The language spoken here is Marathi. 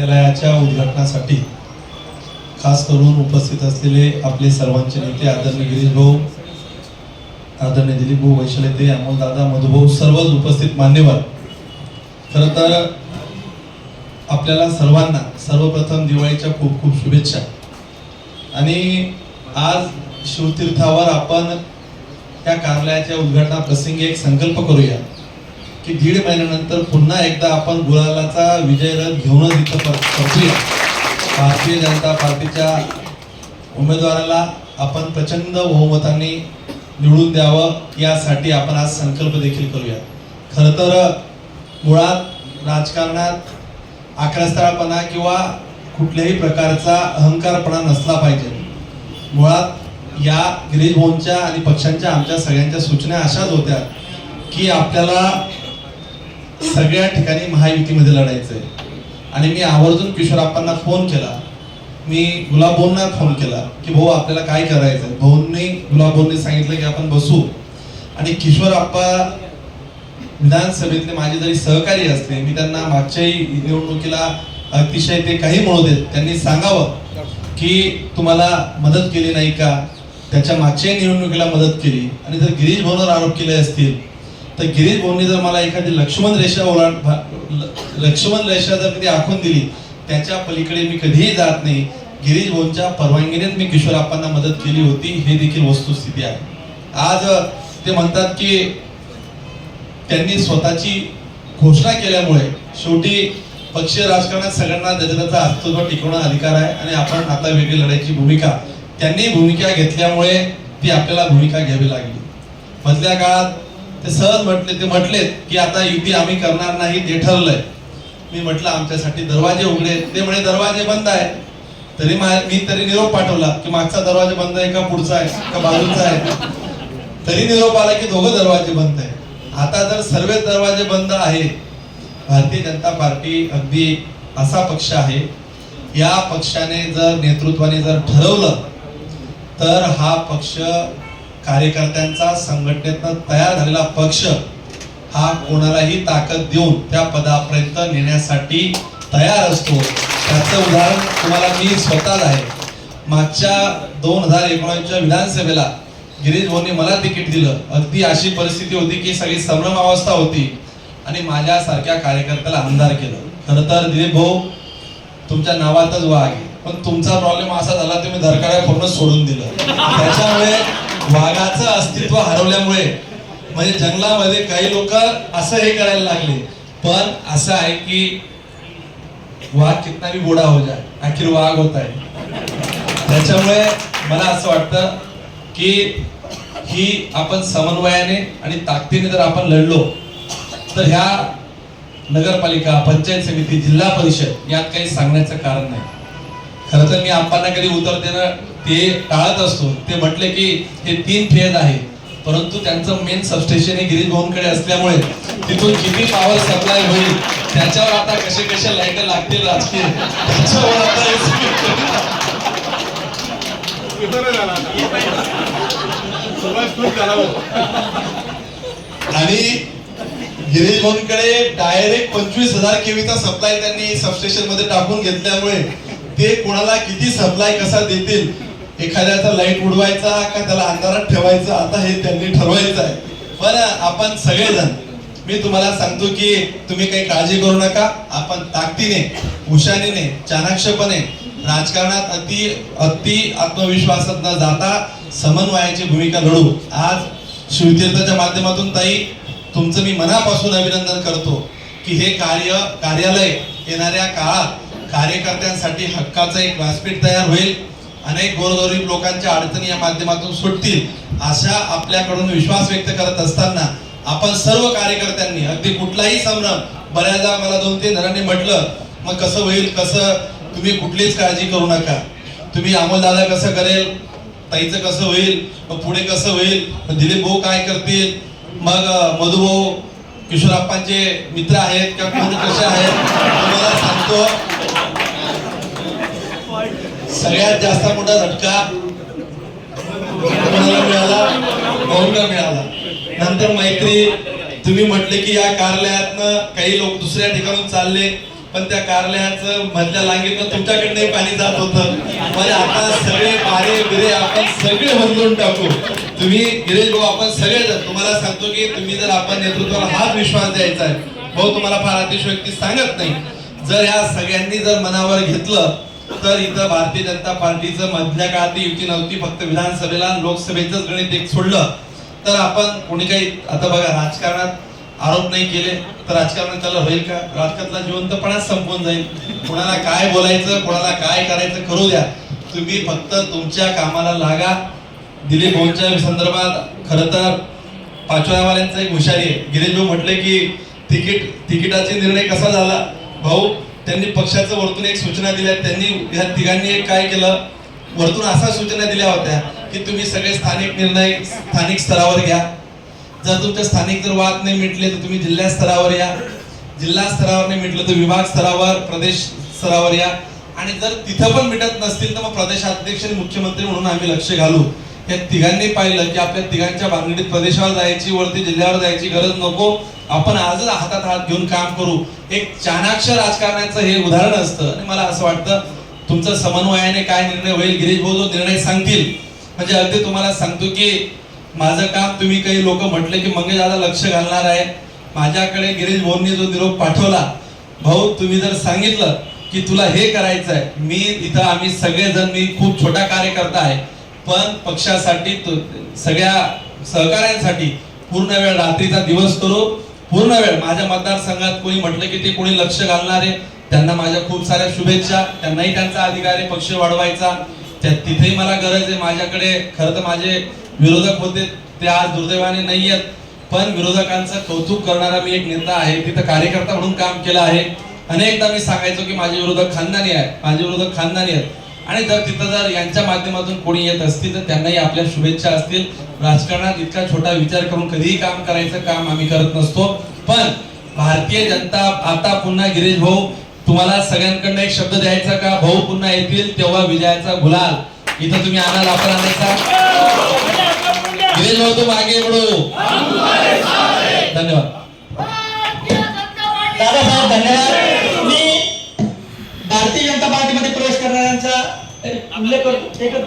कार्यालयाच्या उद्घाटनासाठी खास करून उपस्थित असलेले आपले सर्वांचे नेते आदरणीय गिरीश भाऊ आदरणीय दिलीप भाऊ वैशालेते अमोल मधुभाऊ सर्वच उपस्थित मान्यवर. खरं तर आपल्याला सर्वांना सर्वप्रथम दिवाळीच्या खूप खूप शुभेच्छा. आणि आज शिवतीर्थावर आपण त्या कार्यालयाच्या उद्घाटना प्रसंगी एक संकल्प करूया. की दीड महिन्यानंतर पुन्हा एकदा आपण गुलालाचा विजय रथ घेऊनच इथं भारतीय जनता पार्टीच्या उमेदवाराला आपण प्रचंड बहुमतांनी निवडून द्यावं यासाठी आपण आज संकल्प देखील करूया. खरं तर मुळात राजकारणात आक्रस्ताळपणा किंवा कुठल्याही प्रकारचा अहंकारपणा नसला पाहिजे. मुळात या गिरीश भाऊंच्या आणि पक्षांच्या आमच्या सगळ्यांच्या सूचना अशाच होत्या की आपल्याला सगळ्या ठिकाणी महायुतीमध्ये लढायचं आहे आणि मी आवर्जून किशोरप्पांना फोन केला. मी गुलाबोंना फोन केला की भाऊ आपल्याला काय करायचं भाऊंनी गुलाबोंनी सांगितलं की आपण बसू. आणि किशोरप्पा विधानसभेतले माझे जरी सहकारी असले मी त्यांना मागच्याही निवडणुकीला अतिशय ते काही म्हणू देत त्यांनी सांगावं की तुम्हाला मदत केली नाही का? त्याच्या मागच्याही निवडणुकीला मदत केली. आणि जर गिरीश भाऊंवर आरोप केले असतील तर गिरीश भाऊंनी जर मला एखादी लक्ष्मण रेषा ओलांड लक्ष्मण रेषा जर कधी आखून दिली त्याच्या पलीकडे मी कधीही जात नाही. गिरीश भाऊंच्या परवानगीनेच मी किशोर आपांना मदत केली होती. हे देखील वस्तुस्थिती आहे. आज ते म्हणतात की त्यांनी स्वतःची घोषणा केल्यामुळे शेवटी पक्षीय राजकारणात सगळ्यांना त्याचा अस्तित्व टिकवणं अधिकार आहे आणि आपण आता वेगळी लढायची भूमिका त्यांनी भूमिका घेतल्यामुळे ती आपल्याला भूमिका घ्यावी लागली. मधल्या काळात ते सहज म्हटले ते म्हटलेत की आता युती आम्ही करणार नाही ते ठरलंय. मी म्हटलं आमच्यासाठी दरवाजे उघडे आहेत. ते म्हणे दरवाजे बंद आहे तरी मा- मी तरी निरोप पाठवला की मागचा दरवाजा बंद आहे का पुढचा आहे का बाजूचा आहे? तरी निरोप आला की दोघं दरवाजे बंद आहे आता जर सर्व दरवाजे बंद आहे भारतीय जनता पार्टी अगदी असा पक्ष आहे. या पक्षाने जर नेतृत्वाने जर ठरवलं तर हा पक्ष कार्यकर्त्यांचा संघटनेतनं तयार झालेला पक्ष हा कोणालाही ताकद देऊन त्या पदापर्यंत नेण्यासाठी तयार असतो. त्याचं उदाहरण तुम्हाला मी स्वतःच आहे. मागच्या दोन हजार एकोणीसच्या विधानसभेला गिरीश भाऊंनी मला तिकीट दिलं. अगदी अशी परिस्थिती होती की सगळी संभ्रम अवस्था होती आणि माझ्यासारख्या कार्यकर्त्याला आमदार केलं. खरं तर दिलीप भाऊ तुमच्या नावातच वाघ आहे. पण तुमचा प्रॉब्लेम असा झाला तुम्ही धरकाड्या पूर्ण सोडून दिलं. त्याच्यामुळे वाघाचं अस्तित्व हरवल्यामुळे. म्हणजे जंगलामध्ये काही लोक असं हे करायला लागले. पण असं आहे की वाघ कितना भी बुडा हो जाए आखिर वाघ होत आहे. त्याच्यामुळे मला असं वाटतं की ही आपण समन्वयाने आणि ताकदीने जर आपण लढलो तर ह्या नगरपालिका पंचायत समिती जिल्हा परिषद यात काही सांगण्याचं कारण नाही. खरं तर मी आपण कधी उत्तर देणं ते टाळत असतो ते म्हटले की हे तीन फेज आहे. परंतु त्यांचं मेन सबस्टेशन हे गिरीश भाऊंकडे असल्यामुळे तिथून किती पॉवर सप्लाय होईल त्याच्यावर आता कसे कसे लाइट लागतील राजकीय त्याच्यावर आता आणि गिरीश भाऊंकडे डायरेक्ट पंचवीस हजार केवीचा सप्लाय त्यांनी सबस्टेशनमध्ये टाकून घेतल्यामुळे ते कोणाला किती सप्लाय कसा देतील एखाद्याचा लाइट उडवायचा का त्याला अंधारात ठेवायचा आता हे त्यांनी ठरवायचं आहे. पण आपण सगळेजण मी तुम्हाला सांगतो की तुम्ही काही काळजी करू नका. आपण ताकदीने हुशारीने चाणाक्षपणे राजकारणात अति अति आत्मविश्वासात न जाता समन्वयाची भूमिका लढू आज शिवतीर्थाच्या माध्यमातून ताई तुमचं मी मनापासून अभिनंदन करतो की हे कार्य कार्यालय येणाऱ्या काळात कार्यकर्त्यांसाठी हक्काचं एक व्यासपीठ तयार होईल. अनेक गोरगरीब लोकांच्या अडचणी या माध्यमातून सुटतील अशा आपल्याकडून विश्वास व्यक्त करत असताना आपण सर्व कार्यकर्त्यांनी अगदी कुठलाही संभ्रम बऱ्याचदा मला दोन तीन जणांनी म्हटलं मग कसं होईल कसं तुम्ही कुठलीच काळजी करू नका. तुम्ही अमोल दादा कसं करेल ताईचं कसं होईल मग पुढे कसं होईल मग दिलीप भाऊ काय करतील मग मधुभाऊ किशोरप्पांचे मित्र आहेत का कोण कसे आहेत तुम्हाला सांगतो. सगळ्यात जास्त मोठा झटका कोणाला मिळाला भाऊंना मिळाला. नंतर मैत्री तुम्ही म्हटले की या कार्यालयातनं काही लोक दुसऱ्या ठिकाणून चालले पण त्या कार्यालयाचं मधल्या लागेल तुमच्याकडनंही पाणी जात होतं. म्हणजे आता सगळे बारे बिरे आपण सगळे बदलून टाकू. तुम्ही गिरीश भाऊ आपण सगळे तुम्हाला सांगतो की तुम्ही जर आपण नेतृत्वाला हाच विश्वास द्यायचा आहे भाऊ तुम्हाला फार अतिशयोक्ती सांगत नाही. जर या सगळ्यांनी जर मनावर घेतलं तर इथं भारतीय जनता पार्टीचं मधल्या काळात युती नव्हती फक्त विधानसभेला लोकसभेचंच गणित एक सोडलं. तर आपण कोणी काही आता बघा राजकारणात आरोप नाही केले तर राजकारण त्याला होईल का? राजकारणातला जिवंतपणाच संपून जाईल. कोणाला काय बोलायचं कोणाला काय करायचं करू द्या. तुम्ही फक्त तुमच्या कामाला लागा. दिलीप भाऊंच्या संदर्भात खर तर पाचव्यावाल्यांचा एक हुशारी आहे. गिरीश भाऊ म्हटले की तिकीट तिकिटाचे निर्णय कसा झाला? भाऊ त्यांनी पक्षाचं वरतून एक सूचना दिल्या त्यांनी ह्या तिघांनी एक काय केलं? वरतून असा सूचना दिल्या होत्या की तुम्ही सगळे स्थानिक निर्णय स्थानिक स्तरावर घ्या. जर तुमच्या स्थानिक जर वाद नाही मिटले तर तुम्ही जिल्हा स्तरावर या. जिल्हा स्तरावर नाही मिटलं तर विभाग स्तरावर प्रदेश स्तरावर या. आणि जर तिथं पण मिटत नसतील तर मग प्रदेशाध्यक्ष आणि मुख्यमंत्री म्हणून आम्ही लक्ष घालू. त्या तिघांनी पाहिलं की आपल्या तिघांच्या बांधणीत प्रदेशावर जायची वरती जिल्ह्यावर जायची गरज नको. आपण आजच हातात हात घेऊन काम करू. एक चाणाक्ष राजकारणाचं हे उदाहरण असतं. आणि मला असं वाटतं तुमचं समन्वयाने काय निर्णय होईल गिरीश भाऊ जो निर्णय सांगतील. म्हणजे अगदी तुम्हाला सांगतो की माझं काम तुम्ही काही लोक म्हटले की मंगेश दादा लक्ष घालणार आहे. माझ्याकडे गिरीश भाऊंनी जो निरोप पाठवला भाऊ तुम्ही जर सांगितलं की तुला हे करायचं आहे मी इथं आम्ही सगळेजण मी खूप छोटा कार्यकर्ता आहे. पण पक्षासाठी सगळ्या सहकाऱ्यांसाठी पूर्ण वेळ रात्रीचा दिवस करू. पूर्ण वेळ. माझ्या मतदारसंघात कोणी म्हटलं की ते कोणी लक्ष घालणार आहे त्यांना माझ्या खूप साऱ्या शुभेच्छा. त्यांनाही त्यांचा अधिकार आहे पक्ष वाढवायचा. त्या तिथेही मला गरज आहे. माझ्याकडे खरं तर माझे विरोधक होते. ते आज दुर्दैवाने नाही आहेत. पण विरोधकांचं कौतुक करणारा मी एक नेता आहे. तिथं कार्यकर्ता म्हणून काम केलं आहे. अनेकदा मी सांगायचो की माझे विरोधक खानदानी आहेत. माझे विरोधक खानदानी आहेत. आणि जर तिथं जर यांच्या माध्यमातून कोणी येत असतील तर त्यांनाही आपल्या शुभेच्छा असतील. राजकारणात इतका छोटा विचार करून कधीही काम करायचं काम आम्ही करत नसतो. पण भारतीय जनता आता पुन्हा गिरीश भाऊ तुम्हाला सगळ्यांकडनं एक शब्द द्यायचा का? भाऊ पुन्हा येतील तेव्हा विजयाचा गुलाल. इथं तुम्ही आणाल आपण आणायचा गिरीश भाऊ तुम आगे बढो धन्यवाद. दादासाहेब धन्यवाद. उल्लेख करतो एकच